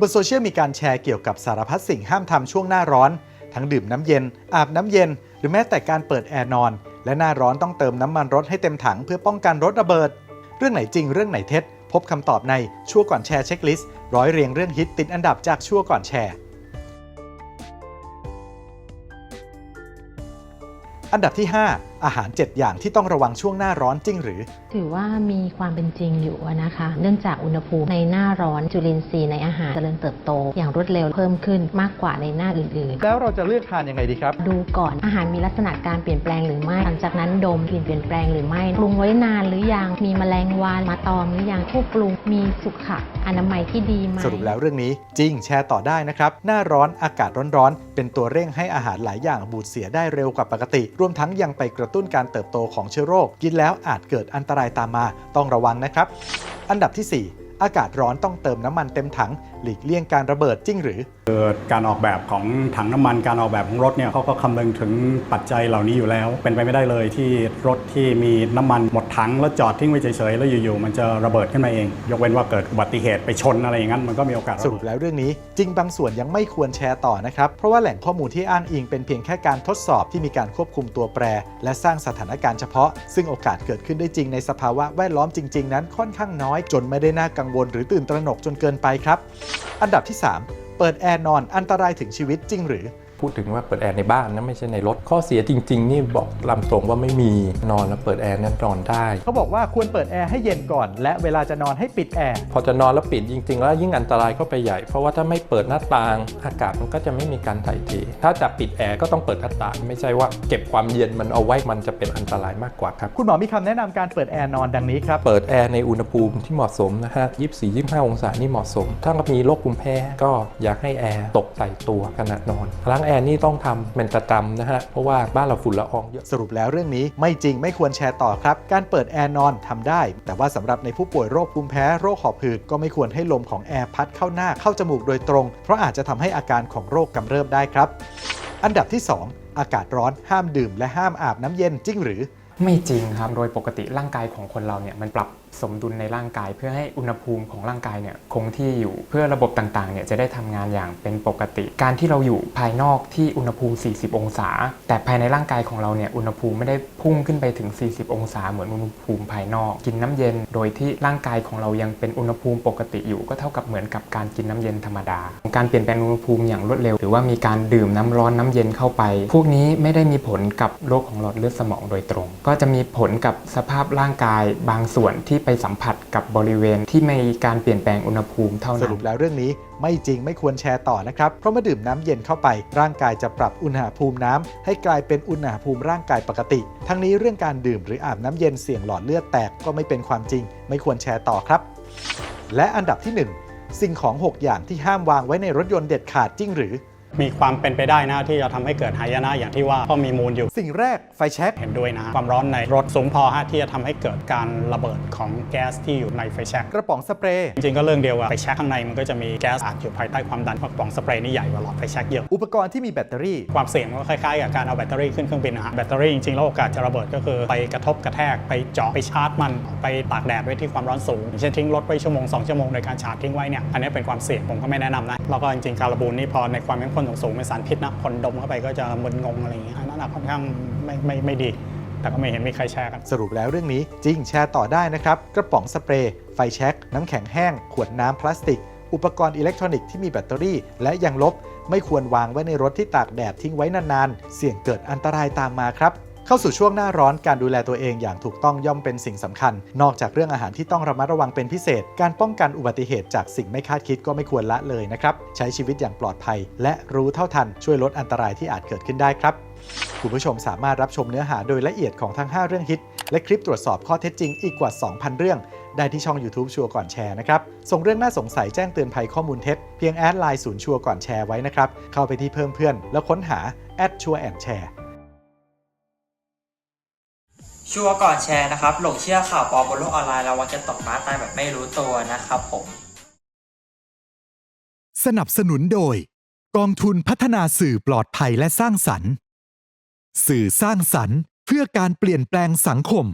บนโซเชียลมีการแชร์เกี่ยวกับสารพัดสิ่งห้ามทำช่วงหน้าร้อน ทั้งดื่มน้ำเย็น อาบน้ำเย็น หรือแม้แต่การเปิดแอร์นอน และหน้าร้อนต้องเติมน้ำมันรถให้เต็มถังเพื่อป้องกันรถระเบิด เรื่องไหนจริงเรื่องไหนเท็จ พบคำตอบในชั่วก่อนแชร์เช็คลิสต์ร้อยเรียงเรื่องฮิตติดอันดับจากชั่วก่อนแชร์ อันดับที่ 5 อาหาร 7 อย่างที่ต้องระวังช่วงหน้าร้อนจริงหรือ ถือว่ามีความเป็นจริงอยู่อะนะคะ เนื่องจากอุณหภูมิในหน้าร้อนจุลินทรีย์ในอาหารเจริญเติบโต อย่างรวดเร็วเพิ่มขึ้นมากกว่าในหน้าอื่นแล้วเราจะเลือกทานยังไงดีครับ ๆ ดูก่อนอาหารมีลักษณะการเปลี่ยนแปลงหรือไม่ หลังจากนั้นดมกลิ่นเปลี่ยนแปลงหรือไม่ปรุงไว้นานหรือยังมีแมลงวันมาตอมหรือยังผู้ปรุงมีสุขอนามัยที่ดีไหม สรุปแล้วเรื่องนี้จริงแชร์ต่อได้นะครับ หน้าร้อนอากาศร้อนๆ เป็นตัวเร่งให้อาหารหลายอย่างบูดเสียได้เร็วกว่าปกติ รวมทั้งยังไปกระตุ้นการเติบโตของเชื้อโรค กินแล้วอาจเกิดอันตรายตามมา ต้องระวังนะครับ อันดับที่ 4อากาศร้อนต้องเติมน้ำมันเต็มถัง หลีกเลี่ยงการระเบิดจริงหรือ เกิดการออกแบบของถังน้ำมันการออกแบบของรถเนี่ยเขาก็คำนึงถึงปัจจัยเหล่านี้อยู่แล้ว เป็นไปไม่ได้เลยที่รถที่มีน้ำมันหมด ถังแล้วจอดทิ้งไว้เฉยๆแล้วอยู่ๆมันจะระเบิดขึ้นมาเอง ยกเว้นว่าเกิดอุบัติเหตุไปชนอะไรอย่างนั้นมันก็มีโอกาสสรุปแล้วเรื่องนี้ จริงบางส่วนยังไม่ควรแชร์ต่อนะครับ เพราะว่าแหล่งข้อมูลที่อ้างอิงเป็นเพียงแค่การทดสอบที่มีการควบคุมตัวแปร และสร้างสถานการณ์เฉพาะ ซึ่งโอกาสเกิดขึ้นได้จริงในสภาวะแวดล้อมจริง ๆ นั้นค่อนข้างน้อย จนไม่ได้น่ากังวล หรือตื่นตระหนกจนเกินไปครับ อันดับที่ 3 เปิดแอร์นอนอันตรายถึงชีวิตจริงหรือ พูดถึงว่าเปิดแอร์ในบ้านนะไม่ใช่ในรถ ข้อเสียจริง ๆ นี่บอกลำตรงว่าไม่มีนอนแล้วเปิดแอร์นั้นนอนได้เขาบอกว่าควรเปิดแอร์ให้เย็นก่อน และเวลาจะนอนให้ปิดแอร์พอจะนอนแล้วปิดจริง ๆ แล้วยิ่งอันตรายเข้าไปใหญ่ เพราะว่าถ้าไม่เปิดหน้าต่างอากาศมันก็จะไม่มีการถ่ายเทถ้าจะปิดแอร์ก็ต้องเปิดหน้าต่างไม่ใช่ว่าเก็บความเย็นมันเอาไว้มันจะเป็นอันตรายมากกว่าครับคุณหมอมีคำแนะนำการเปิดแอร์นอนดังนี้ครับเปิดแอร์ในอุณหภูมิที่เหมาะสมนะฮะ24 25 องศานี่เหมาะสม ถ้ามีโรคภูมิแพ้ก็อยากให้แอร์ตกใส่ตัวขณะนอนล้างแอร์นี่ต้องทำเป็นประจำนะฮะ เพราะว่าบ้านเราฝุ่นละอองเยอะ สรุปแล้วเรื่องนี้ไม่จริงไม่ควรแชร์ต่อครับ การเปิดแอร์นอนทำได้ แต่ว่าสำหรับในผู้ป่วยโรคภูมิแพ้โรคหอบหืดก็ไม่ควรให้ลมของแอร์พัดเข้าหน้าเข้าจมูกโดยตรง เพราะอาจจะทำให้อาการของโรคกำเริบได้ครับ อันดับที่ 2 อากาศร้อนห้ามดื่ม และห้ามอาบน้ำเย็นจริงหรือไม่จริงครับ โดยปกติร่างกายของคนเราเนี่ยมันปรับ สมดุลในร่างกาย เพื่อให้อุณหภูมิของร่างกายเนี่ยคงที่อยู่เพื่อระบบต่างๆเนี่ยจะได้ทำงานอย่างเป็นปกติ การที่เราอยู่ภายนอกที่อุณหภูมิ 40 องศา แต่ภายในร่างกายของเราเนี่ยอุณหภูมิไม่ได้พุ่งขึ้นไปถึง 40 องศาเหมือนอุณหภูมิภายนอก กินน้ำเย็น โดยที่ร่างกายของเรายังเป็นอุณหภูมิปกติอยู่ก็เท่ากับเหมือนกับการกินน้ำเย็นธรรมดา การเปลี่ยนแปลงอุณหภูมิอย่างรวดเร็ว หรือว่ามีการดื่มน้ำร้อนน้ำเย็นเข้าไป พวกนี้ไม่ได้มีผลกับโรคของหลอดเลือดสมองโดยตรง ก็จะมีผลกับสภาพร่างกายบางส่วนที่ไปสัมผัสกับบริเวณที่มีการเปลี่ยนแปลงอุณหภูมิเท่านั้นรุปแล้วเรื่องนี้ไม่จริงไม่ควรแชร์ต่อนะครับ เพราะเมื่อดื่มน้ำเย็นเข้าไป ร่างกายจะปรับอุณหภูมิน้ำให้กลายเป็นอุณหภูมิร่างกายปกติ ทั้งนี้เรื่องการดื่มหรืออาบน้ำเย็นเสี่ยงหลอดเลือดแตกก็ไม่เป็นความจริง ไม่ควรแชร์ต่อครับ และอันดับที่ 1 สิ่งของ 6 อย่างที่ห้ามวางไว้ในรถยนต์เด็ดขาดจริงหรือ มีความเป็นไปได้นะที่จะทำให้เกิดหายนะอย่างที่ว่าก็มีมูลอยู่ สิ่งแรกไฟแช็ก เห็นด้วยนะฮะความร้อนในรถสูงพอฮะที่จะทำให้เกิดการระเบิดของแก๊สที่อยู่ในไฟแช็กกระป๋องสเปรย์ จริงๆก็เรื่องเดียวอะไฟแช็กข้างในมันก็จะมีแก๊สอัดอยู่ภายใต้ความดันเพราะกล่องสเปรย์นี่ใหญ่กว่าหลอดไฟแช็กเยอะ อุปกรณ์ที่มีแบตเตอรี่ ความเสี่ยงก็คล้ายๆกับการเอาแบตเตอรี่ขึ้นเครื่องบินนะฮะแบตเตอรี่จริงๆแล้วโอกาสจะระเบิดก็คือไปกระทบกระแทกไปเจาะไปชาร์จมันไปตากแดดไว้ที่ความร้อนสูงอย่างเช่นทิ้งรถไว้ชั่วโมง2ชั่วโมงโดยการชาร์จทิ้งไว้เนี่ยอันนี้เป็นความเสี่ยงผมก็ไม่แนะนำนะแล้วก็จริงๆการระบูนนี่พอในความเข้มข้นสูงๆเป็นสารพิษนะคนดมเข้าไปก็จะมึนงงอะไรอย่างเงี้ยอันนั้นนะค่อนข้างไม่ไม่ไม่ดี แต่ก็ไม่เห็นมีใครแชร์กัน สรุปแล้วเรื่องนี้จริงแชร์ต่อได้นะครับ กระป๋องสเปรย์ ไฟแช็กน้ำแข็งแห้ง ขวดน้ำพลาสติก อุปกรณ์อิเล็กทรอนิกส์ที่มีแบตเตอรี่ และยางลบ ไม่ควรวางไว้ในรถที่ตากแดดทิ้งไว้นานๆ เสี่ยงเกิดอันตรายตามมาครับ เข้าสู่ช่วงหน้าร้อนการดูแลตัวเองอย่างถูกต้องย่อมเป็นสิ่งสำคัญ นอกจากเรื่องอาหารที่ต้องระมัดระวังเป็นพิเศษ การป้องกันอุบัติเหตุจากสิ่งไม่คาดคิดก็ไม่ควรละเลยนะครับ ใช้ชีวิตอย่างปลอดภัย และรู้เท่าทันช่วยลดอันตรายที่อาจเกิดขึ้นได้ครับ คุณผู้ชมสามารถรับชมเนื้อหาโดยละเอียดของทั้ง 5 เรื่องฮิต และคลิปตรวจสอบข้อเท็จจริงอีกกว่า 2,000 เรื่องได้ที่ช่อง YouTube ชัวก่อนแชร์นะครับ ส่งเรื่องน่าสงสัยแจ้งเตือนภัยข้อมูลเท็จ เพียงแอดไลน์ศูนย์ชัวก่อนแชร์ไว้นะครับ เข้าไปที่เพิ่มเพื่อน แล้วค้นหาแอดชัวแอนแชร์ ชัวก่อนแชร์นะครับ หลงเชื่อข่าวปลอมบนโลกออนไลน์แล้ววักจะตกม้าตายแบบไม่รู้ตัวนะครับผม สนับสนุนโดย กองทุนพัฒนาสื่อปลอดภัยและสร้างสรรค์ สื่อสร้างสรรค์เพื่อการเปลี่ยนแปลงสังคม